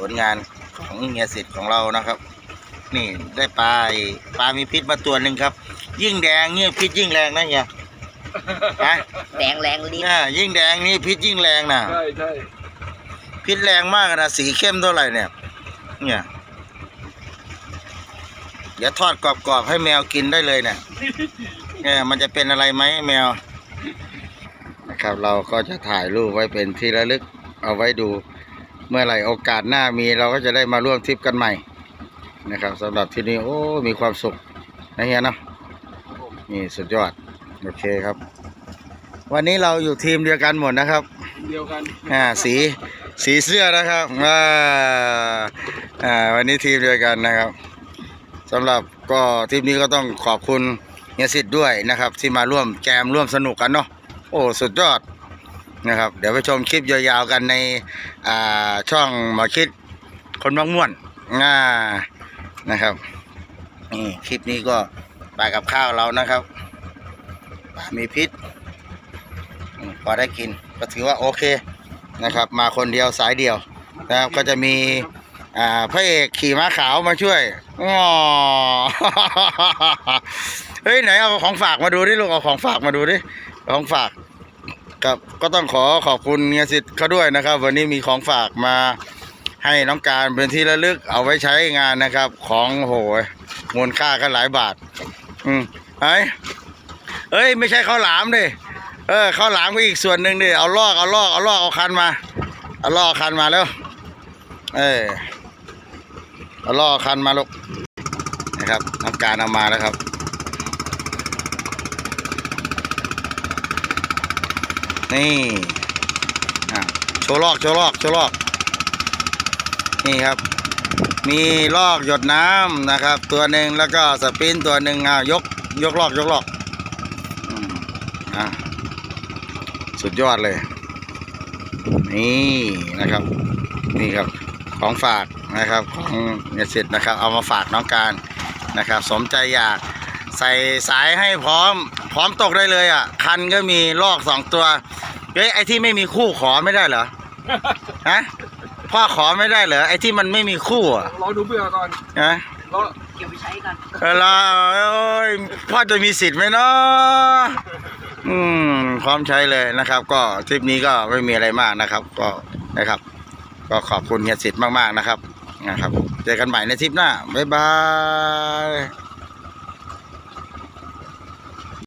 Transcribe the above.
ผลงานของเฮียสิทธิ์ของเรานะครับ นี่ได้ปลาไอ้ปลามีพิษมาตัวหนึ่งครับ ยิ่งแดงเนี่ยพิษยิ่งแรงนะเฮียฮะแดงแรงลิ้นอ่ายิ่งแดงนี่พิษยิ่งแรงนะใช่ใช่พิษแรงมากนะสีเข้มเท่าไหร่เนี่ย เนี่ยเดี๋ยวทอดกรอบๆให้แมวกินได้เลยเนี่ยเออมันจะเป็นอะไรไหมแมวนะครับ เราก็จะถ่ายรูปไว้เป็นที่ระลึกเอาไว้ดู เมื่อไหร่โอกาสหน้ามีเราก็จะได้มาร่วมทริปกันใหม่นะครับสำหรับที่นี่โอ้มีความสุขนะเฮียเนาะนี่สุดยอดโอเคครับ วันนี้เราอยู่ทีมเดียวกันหมดนะครับเดียวกันอ่าสีสีเสื้อนะครับอ่าอ่าวันนี้ทีมเดียวกันนะครับสำหรับก็ทีมนี้ก็ต้องขอบคุณเฮียสิทธิ์ด้วยนะครับ ที่มาร่วมแจมร่วมสนุกกันเนาะโอ้สุดยอด นะครับ เดี๋ยวไปชมคลิปยาวๆกันในอ่าช่องหมาคิดคนบางม่วนอ่านะครับนี่คลิปนี้ก็ปลากับข้าวเรานะครับปลามีพิษพอได้กินก็ถือว่าโอเคนะครับ มาคนเดียวสายเดียวนะครับก็จะมีอ่าพระเอกขี่ม้าขาวมาช่วยอ๋อเฮ้ยไหนเอาของฝากมาดูดิลูกเอาของฝากมาดูดิของฝาก ครับก็ต้องขอขอบคุณเงียสิทธิ์เขาด้วยนะครับ วันนี้มีของฝากมาให้น้องการเป็นที่ระลึกเอาไว้ใช้งานนะครับ ของโหยมูลค่าก็หลายบาท อืมไอ้เอ้ย ไม่ใช่ข้าวหลามดิเออข้าวหลามก็อีกส่วนหนึ่งดิเอาลอกเอาลอกเอาลอกเอาคันมาเอาลอกเอคันมาแล้ว เออเอาลอกเอคันมาลูกนะครับน้องการเอามาแล้วครับ นี่โชว์ลอกโชว์ลอกโชว์ลอก นี่ครับ มีลอกหยดน้ำนะครับ ตัวหนึ่งแล้วก็สปินตัวหนึ่งอะยกยกลอกยกลอกอืมอะสุดยอดเลย นี่นะครับ นี่ครับของฝากนะครับของเนสิทธ์นะครับ เอามาฝากน้องการนะครับ สมใจอยากใส่สายให้พร้อม พร้อมตกได้เลยอะ คันก็มีลอกสองตัวเฮ้ยไอ้ที่ไม่มีคู่ขอไม่ได้เหรอฮะพ่อขอไม่ได้เหรอไอ้ที่มันไม่มีคู่อะรอดูเบื่อก่อนฮะรอเก็บไปใช้กันเวลาโอ้ยพ่อจะมีสิทธิ์ไหมเนาะอืมพร้อมใช้เลยนะครับ ก็ทริปนี้ก็ไม่มีอะไรมากนะครับ ก็นะครับ ก็ขอบคุณเฮียสิทธิ์มากๆนะครับนะครับ เจอกันใหม่ในทริปหน้าบ๊ายบาย